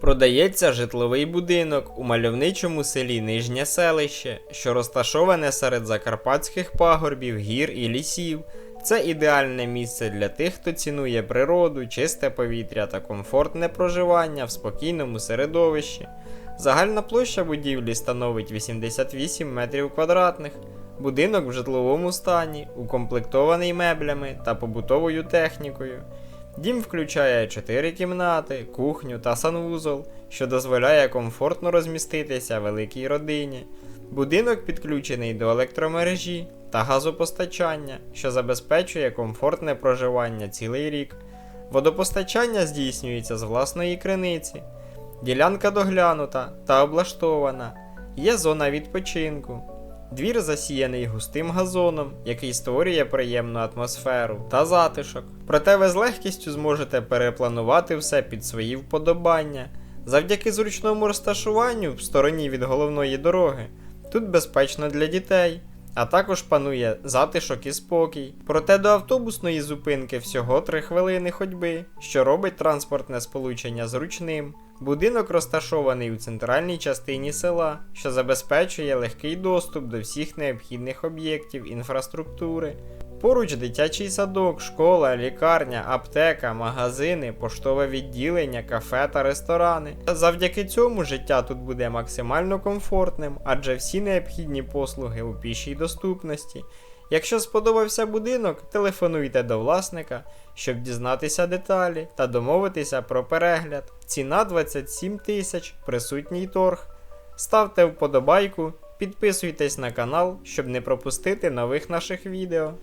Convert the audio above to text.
Продається житловий будинок у мальовничому селі Нижнє селище, що розташоване серед закарпатських пагорбів, гір і лісів. Це ідеальне місце для тих, хто цінує природу, чисте повітря та комфортне проживання в спокійному середовищі. Загальна площа будівлі становить 88 метрів квадратних. Будинок в житловому стані, укомплектований меблями та побутовою технікою. Дім включає 4 кімнати, кухню та санвузол, що дозволяє комфортно розміститися великій родині. Будинок підключений до електромережі та газопостачання, що забезпечує комфортне проживання цілий рік. Водопостачання здійснюється з власної криниці. Ділянка доглянута та облаштована. Є зона відпочинку. Двір засіяний густим газоном, який створює приємну атмосферу та затишок. Проте ви з легкістю зможете перепланувати все під свої вподобання. Завдяки зручному розташуванню в стороні від головної дороги. Тут безпечно для дітей, а також панує затишок і спокій. Проте до автобусної зупинки всього 3 хвилини ходьби, що робить транспортне сполучення зручним. Будинок розташований у центральній частині села, що забезпечує легкий доступ до всіх необхідних об'єктів інфраструктури. Поруч дитячий садок, школа, лікарня, аптека, магазини, поштове відділення, кафе та ресторани. Завдяки цьому життя тут буде максимально комфортним, адже всі необхідні послуги у пішій доступності. Якщо сподобався будинок, телефонуйте до власника, щоб дізнатися деталі та домовитися про перегляд. Ціна 27 тисяч, присутній торг. Ставте вподобайку, підписуйтесь на канал, щоб не пропустити нових наших відео.